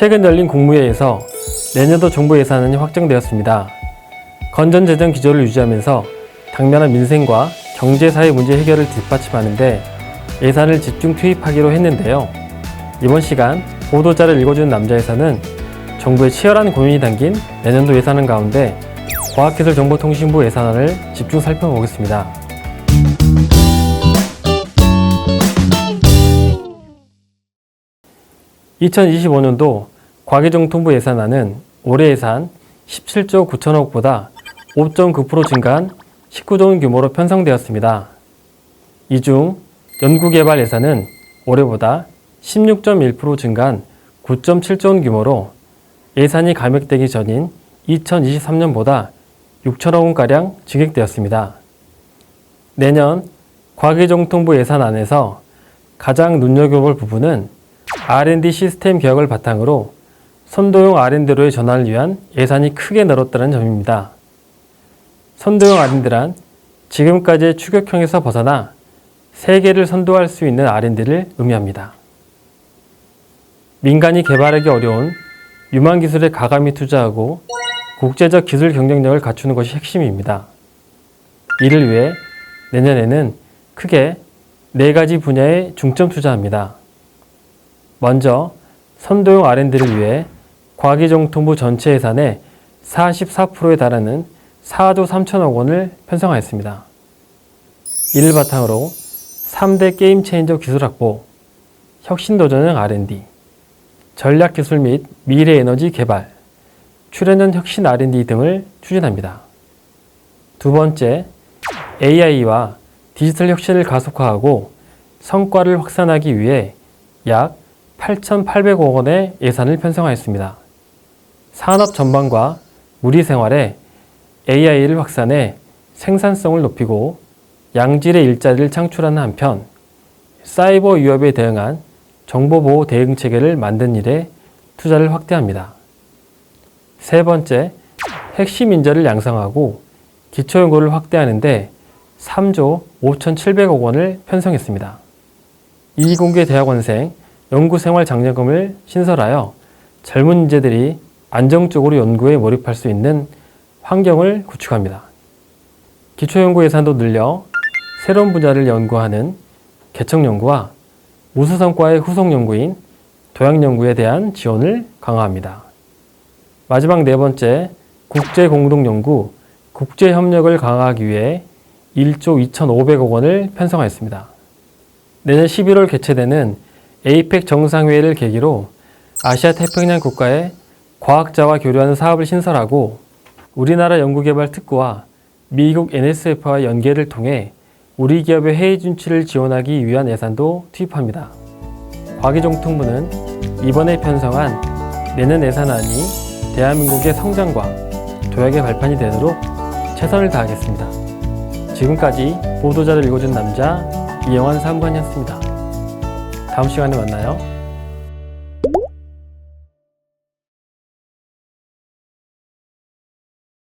최근 열린 국무회의에서 내년도 정부 예산안이 확정되었습니다. 건전 재정 기조를 유지하면서 당면한 민생과 경제 사회 문제 해결을 뒷받침하는데 예산을 집중 투입하기로 했는데요. 이번 시간 보도자를 읽어주는 남자에서는 정부의 치열한 고민이 담긴 내년도 예산안 가운데 과학기술정보통신부 예산안을 집중 살펴보겠습니다. 2025년도 과기정통부 예산안은 올해 예산 17조 9천억보다 5.9% 증가한 19조 원 규모로 편성되었습니다. 이 중 연구개발 예산은 올해보다 16.1% 증가한 9.7조 원 규모로 예산이 감액되기 전인 2023년보다 6천억 원가량 증액되었습니다. 내년 과기정통부 예산안에서 가장 눈여겨볼 부분은 R&D 시스템 개혁을 바탕으로 선도용 R&D로의 전환을 위한 예산이 크게 늘었다는 점입니다. 선도용 R&D란 지금까지의 추격형에서 벗어나 세계를 선도할 수 있는 R&D를 의미합니다. 민간이 개발하기 어려운 유망 기술에 가감히 투자하고 국제적 기술 경쟁력을 갖추는 것이 핵심입니다. 이를 위해 내년에는 크게 네 가지 분야에 중점 투자합니다. 먼저 선도용 R&D를 위해 과기정통부 전체 예산의 44%에 달하는 4조 3천억 원을 편성하였습니다. 이를 바탕으로 3대 게임 체인저 기술 확보, 혁신 도전형 R&D, 전략 기술 및 미래 에너지 개발, 출연전 혁신 R&D 등을 추진합니다. 두 번째, AI와 디지털 혁신을 가속화하고 성과를 확산하기 위해 약 8,800억 원의 예산을 편성하였습니다. 산업 전반과 우리 생활에 AI를 확산해 생산성을 높이고 양질의 일자리를 창출하는 한편 사이버 위협에 대응한 정보보호 대응 체계를 만든 일에 투자를 확대합니다. 세 번째, 핵심 인재를 양성하고 기초연구를 확대하는데 3조 5,700억 원을 편성했습니다. 이공계 대학원생 연구생활 장려금을 신설하여 젊은 인재들이 안정적으로 연구에 몰입할 수 있는 환경을 구축합니다. 기초연구 예산도 늘려 새로운 분야를 연구하는 개척연구와 우수성과의 후속연구인 도약연구에 대한 지원을 강화합니다. 마지막 네 번째, 국제공동연구, 국제협력을 강화하기 위해 1조 2,500억 원을 편성하였습니다. 내년 11월 개최되는 에이펙 정상회의를 계기로 아시아 태평양 국가의 과학자와 교류하는 사업을 신설하고 우리나라 연구개발 특구와 미국 NSF와의 연계를 통해 우리 기업의 해외 진출을 지원하기 위한 예산도 투입합니다. 과기정통부는 이번에 편성한 내년 예산안이 대한민국의 성장과 도약의 발판이 되도록 최선을 다하겠습니다. 지금까지 보도자를 읽어준 남자 이영환 사무관이었습니다. 다음 시간에 만나요.